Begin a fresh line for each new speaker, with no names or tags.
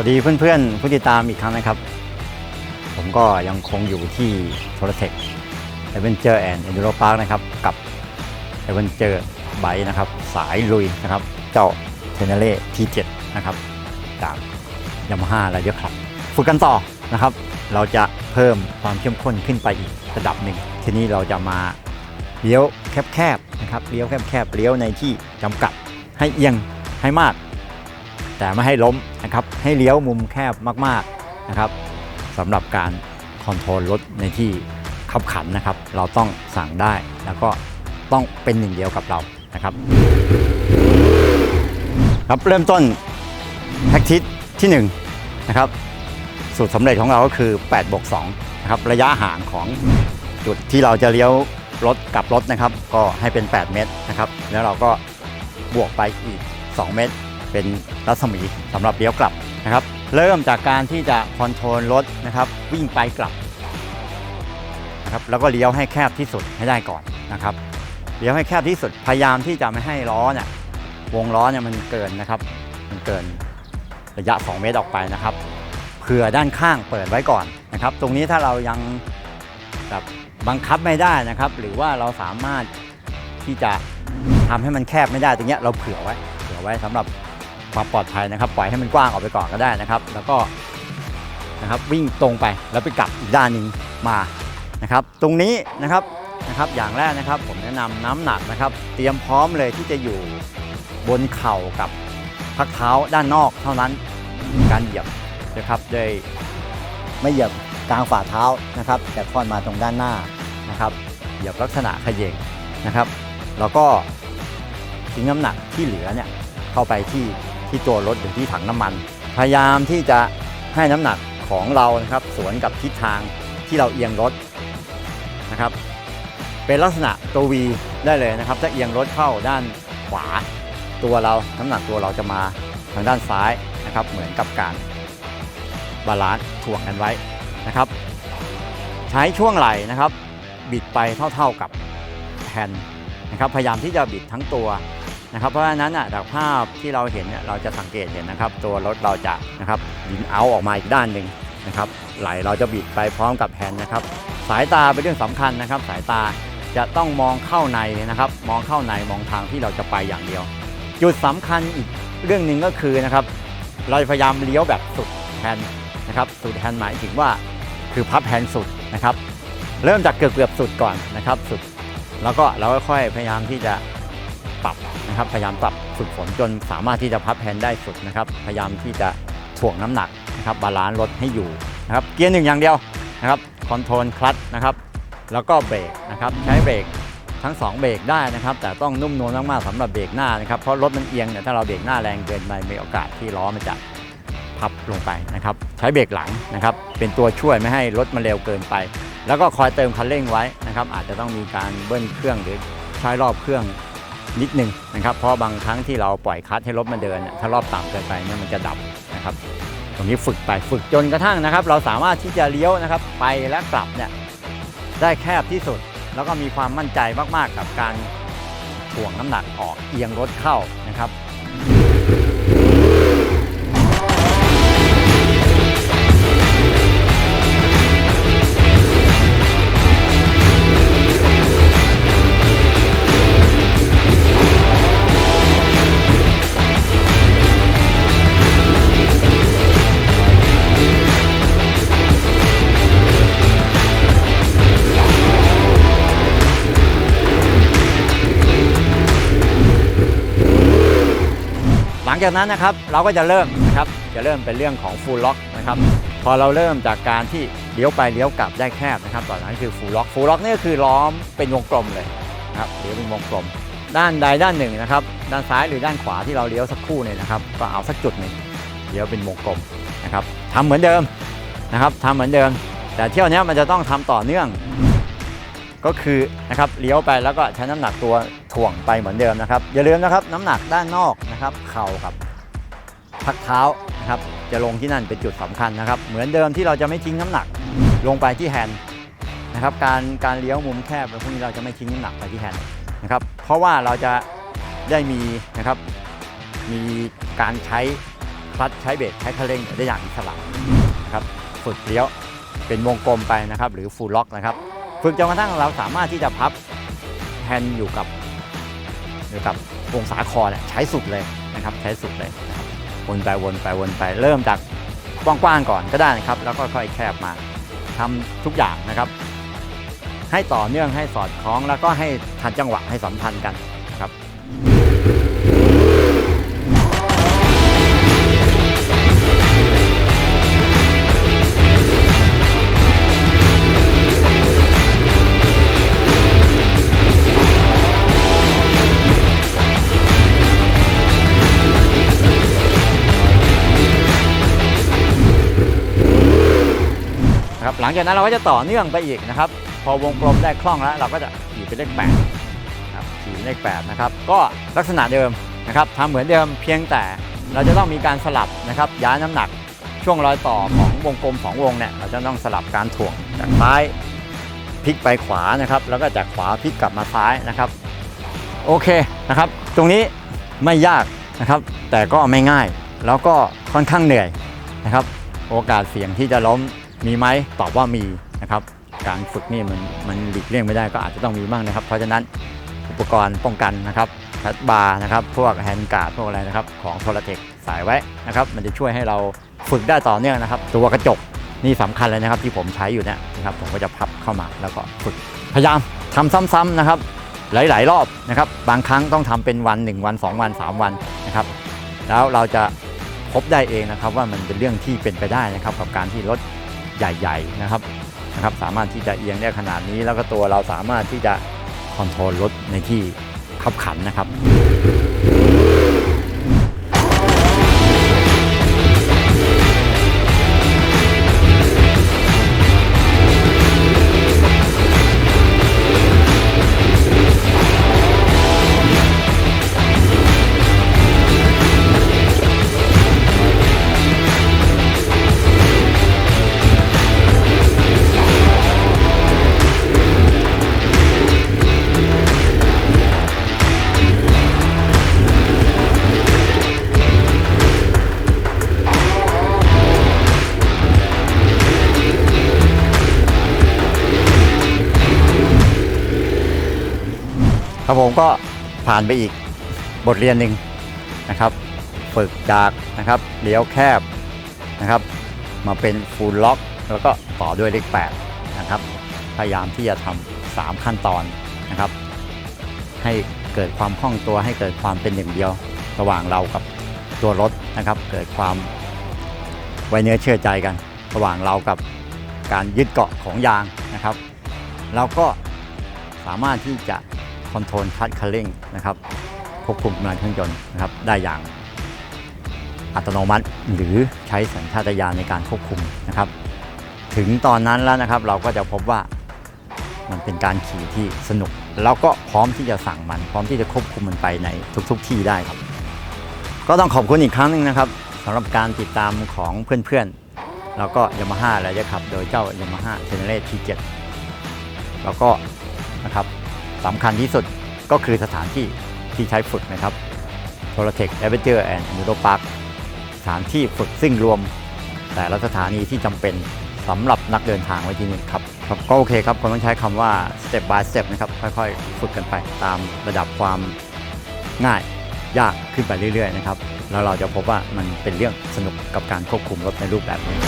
วัสดีเพื่อนๆผู้ติดตามอีกครั้งนะครับ ผมก็ยังคงอยู่ที่โทรเทคเอเวนเจอร์แอนด์เอนดูโรพาร์คนะครับ กับเอเวนเจอร์ไบนะครับ สายลุยนะครับ เจ้าเทเนเล่ทีเจ็ดนะครับ จากยามาฮ่าไรเดอร์คลับ ฝึกกันต่อนะครับ เราจะเพิ่มความเข้มข้นขึ้นไปอีกระดับหนึ่ง ทีนี้เราจะมาเลี้ยวแคบๆนะครับเลี้ยวแคบๆเลี้ยวในที่จำกัดให้เอียงให้มาก แต่ไม่ให้ล้มนะครับให้เลี้ยวมุมแคบมากๆนะครับสำหรับการคอนโทรลรถในที่ขับขันนะครับ เราต้องสั่งได้แล้วก็ต้องเป็นหนึ่งเดียวกับเรานะครับ ครับเริ่มต้นแท็กทิศที่1นะครับสูตรสำเร็จของเราก็คือ8บวก2นะครับระยะห่างของจุดที่เราจะเลี้ยวรถกับรถนะครับ ก็ให้เป็น 8 เมตรนะครับ แล้วเราก็บวกไปอีก 2 เมตร เป็นรัศมีสำหรับเลี้ยวกลับนะครับ เริ่มจากการที่จะคอนโทรลรถนะครับ วิ่งไปกลับนะครับแล้วก็เลี้ยวให้แคบที่สุดให้ได้ก่อนนะครับเลี้ยวให้แคบที่สุดพยายามที่จะไม่ให้ล้อเนี่ยวงล้อเนี่ยมันเกินนะครับมันเกินระยะ 2 เมตรออกไปนะครับเผื่อด้านข้างเปิดไว้ก่อนนะครับ ตรงนี้ถ้าเรายังแบบบังคับไม่ได้นะครับ หรือว่าเราสามารถที่จะทำให้มันแคบไม่ได้ตรงเนี้ยเราเผื่อไว้ เผื่อไว้สำหรับ ความปลอดภัยนะครับปล่อยให้มันกว้างออกไปก่อนก็ได้นะครับ แล้วก็นะครับวิ่งตรงไปแล้วไปกลับอีกด้านหนึ่งมานะครับ ตรงนี้นะครับนะครับอย่างแรกนะครับผมแนะนำน้ำหนักนะครับ เตรียมพร้อมเลยที่จะอยู่บนเข่ากับพักเท้าด้านนอกเท่านั้นการเหยียบนะครับโดยไม่เหยียบกลางฝ่าเท้านะครับแต่ค่อนมาตรงด้านหน้านะครับเหยียบลักษณะขยงนะครับ แล้วก็ทิ้งน้ำหนักที่เหลือเนี่ยเข้าไปที่ ที่ตัวรถหรือที่ถังน้ำมัน พยายามที่จะให้น้ำหนักของเรานะครับ สวนกับทิศทางที่เราเอียงรถนะครับ เป็นลักษณะตัว V ได้เลยนะครับถ้าเอียงรถเข้าด้านขวา ตัวเราน้ำหนักตัวเราจะมาทางด้านซ้ายนะครับ เหมือนกับการบาลานซ์ถ่วงกันไว้นะครับ ใช้ช่วงไหล่นะครับ บิดไปเท่าๆกับแฮนด์นะครับ พยายามที่จะบิดทั้งตัว นะครับเพราะฉะนั้นอะจากภาพที่เราเห็นเนี่ยเราจะสังเกตเห็นนะครับ ตัวรถเราจะนะครับดินเอาออกมาอีกด้านหนึ่งนะครับไหลเราจะบิดไปพร้อมกับแฮนด์นะครับ สายตาเป็นเรื่องสำคัญนะครับ สายตาจะต้องมองเข้าในนะครับ มองเข้าในมองทางที่เราจะไปอย่างเดียว จุดสำคัญอีกเรื่องหนึ่งก็คือนะครับ เราพยายามเลี้ยวแบบสุดแฮนด์นะครับสุดแฮนด์หมายถึงว่าคือพับแฮนด์สุดนะครับ เริ่มจากเกือบเกือบสุดก่อนนะครับ สุด แล้วก็เราค่อยพยายามที่จะปรับ นะครับ พยายามปรับฝึกฝนจนสามารถที่จะพับแฮนด์ได้สุดนะครับ พยายามที่จะถ่วงน้ำหนักนะครับบาลานซ์รถให้อยู่นะครับเกียร์หนึ่งอย่างเดียวนะครับคอนโทรลคลัตช์นะครับแล้วก็เบรกนะครับใช้เบรกทั้ง 2 เบรกได้นะครับ แต่ต้องนุ่มนวลมากๆสำหรับเบรกหน้านะครับเพราะรถมันเอียงเนี่ยถ้าเราเบรกหน้าแรงเกินไปมีโอกาสที่ล้อมันจะพับลงไปนะครับ ใช้เบรกหลังนะครับ เป็นตัวช่วยไม่ให้รถมันเร็วเกินไป แล้วก็คอยเติมคันเร่งไว้นะครับ อาจจะต้องมีการเบิ้ลเครื่องหรือใช้รอบเครื่อง นิดนึงนะครับ เพราะบางครั้งที่เราปล่อยคัสให้รถมันเดินเนี่ยถ้ารอบต่ำเกินไปเนี่ยมันจะดับนะครับ ตรงนี้ฝึกไปฝึกจนกระทั่งนะครับ เราสามารถที่จะเลี้ยวนะครับ ไปและกลับเนี่ยได้แคบที่สุด แล้วก็มีความมั่นใจมากๆกับการถ่วงน้ำหนักออกเอียงรถเข้านะครับ งจากนั้นนะครับเราก็จะเริ่มนะครับจะเริ่มเป็นเรื่องของ full lock นะครับพอเราเริ่มจากการที่เลี้ยวไปเลี้ยวกลับได้แคบนะครับตอนนั้นคือ full lock full lock นี่ก็คือล้อมเป็นวงกลมเลยนะครับเลี้ยวเป็นวงกลม ด้านใดด้านหนึ่งนะครับด้านซ้ายหรือด้านขวาที่เราเลี้ยวสักครู่เนี่ยนะครับก็เอาสักจุดหนึ่งเลี้ยวเป็นวงกลมนะครับทำเหมือนเดิมนะครับทำเหมือนเดิม แต่เที่ยวเนี้ยมันจะต้องทำต่อเนื่อง ก็คือนะครับเลี้ยวไปแล้วก็ใช้น้ำหนักตัว ถ่วงไปเหมือนเดิมนะครับ อย่าลืมนะครับน้ำหนักด้านนอกนะครับ เข่ากับพักเท้านะครับจะลงที่นั่นเป็นจุดสำคัญนะครับ เหมือนเดิมที่เราจะไม่ทิ้งน้ำหนักลงไปที่แฮนด์นะครับ การการเลี้ยวมุมแคบพวกนี้เราจะไม่ทิ้งน้ำหนักไปที่แฮนด์นะครับ เพราะว่าเราจะได้มีนะครับมีการใช้ลัตช์ใช้เบรกใช้คันเร่งได้อย่างอิสระนะครับฝึกเลี้ยวเป็นวงกลมไปนะครับ หรือฟูลล็อกนะครับ ฝึกจนกระทั่งเราสามารถที่จะพับแฮนด์อยู่กับ อยู่กับองศาคอเนี่ยใช้สุดเลยนะครับใช้สุดเลยนะครับวนไปวนไปวนไปเริ่มจากกว้างๆก่อนก็ได้นะครับ แล้วก็ค่อยแคบมาทำทุกอย่างนะครับ ให้ต่อเนื่องให้สอดคล้องแล้วก็ให้ทันจังหวะให้สัมพันธ์กัน ลังจากนั้นเราก็จะต่อเนื่องไปอีกนะครับ พอวงกลมได้คล่องแล้ว เราก็จะขี่ไปเลขแปดครับขี่เลขแปดนะครับก็ลักษณะเดิมนะครับทำเหมือนเดิมเพียงแต่เราจะต้องมีการสลับนะครับย้ายน้ำหนักช่วงรอยต่อของวงกลมสองวงเนี่ยเราจะต้องสลับการถ่วงจากซ้ายพลิกไปขวานะครับ แล้วก็จากขวาพลิกกลับมาซ้ายนะครับโอเคนะครับ ตรงนี้ไม่ยากนะครับ แต่ก็ไม่ง่าย แล้วก็ค่อนข้างเหนื่อยนะครับ โอกาสเสี่ยงที่จะล้ม มีไหมตอบว่ามีนะครับ การฝึกนี่มันมันหลีกเลี่ยงไม่ได้ก็อาจจะต้องมีบ้างนะครับ เพราะฉะนั้นอุปกรณ์ป้องกันนะครับแพดบาร์นะครับ พวกแฮนด์การ์ดพวกอะไรนะครับ ของโทรเทคสายไว้นะครับ มันจะช่วยให้เราฝึกได้ต่อเนื่องนะครับ ตัวกระจกนี่สำคัญเลยนะครับที่ผมใช้อยู่เนี่ยนะครับ ผมก็จะพับเข้ามาแล้วก็ฝึกพยายามทำซ้ำๆนะครับ หลาย ๆ รอบนะครับ บางครั้งต้องทำเป็นวัน 1 วัน 2 วัน 3 วันนะครับ แล้วเราจะพบได้เองนะครับว่ามันเป็นเรื่องที่เป็นไปได้นะครับ กับการที่รถ ใหญ่ๆนะครับนะครับ สามารถที่จะเอียงได้ขนาดนี้แล้วก็ตัวเราสามารถที่จะคอนโทรลรถในที่ขับขันนะครับ ครับผมก็ผ่านไปอีกบทเรียนหนึ่งนะครับ ฝึกจากนะครับเลี้ยวแคบนะครับ มาเป็นฟูลล็อก แล้วก็ต่อด้วยเลข8นะครับ พยายามที่จะทำสามขั้นตอนนะครับ ให้เกิดความคล่องตัวให้เกิดความเป็นหนึ่งเดียว ระหว่างเรากับตัวรถนะครับ เกิดความไว้เนื้อเชื่อใจกัน ระหว่างเรากับการยึดเกาะของยางนะครับ เราก็สามารถที่จะ คอนโทรลคัดคันเร่งนะครับควบคุมกำลังเครื่องยนต์นะครับได้อย่างอัตโนมัติหรือใช้สัญชาตญาณในการควบคุมนะครับ ถึงตอนนั้นแล้วนะครับเราก็จะพบว่ามันเป็นการขี่ที่สนุก แล้วก็พร้อมที่จะสั่งมัน พร้อมที่จะควบคุมมันไปในทุกๆที่ได้ครับ ก็ต้องขอบคุณอีกครั้งหนึ่งนะครับสำหรับการติดตามของเพื่อนๆ แล้วก็ยามาฮ่าและจะขับ โดยเจ้ายามาฮ่าเทเนเรทีเจ็ดแล้วก็นะครับ สำคัญที่สุดก็คือสถานที่ที่ใช้ฝึกนะครับโทรเทคแอเวนเจอร์แอนด์นูโรพาร์คสถานที่ฝึกซึ่งรวม แต่ละสถานีที่จำเป็นสำหรับนักเดินทางไว้ที่นี่ครับครับก็โอเคครับคงต้องใช้คำว่า step by step นะครับ ค่อยๆ ฝึกกันไปตามระดับความง่ายยากขึ้นไปเรื่อยๆนะครับ แล้วเราจะพบว่ามันเป็นเรื่องสนุกกับการควบคุมรถในรูปแบบนี้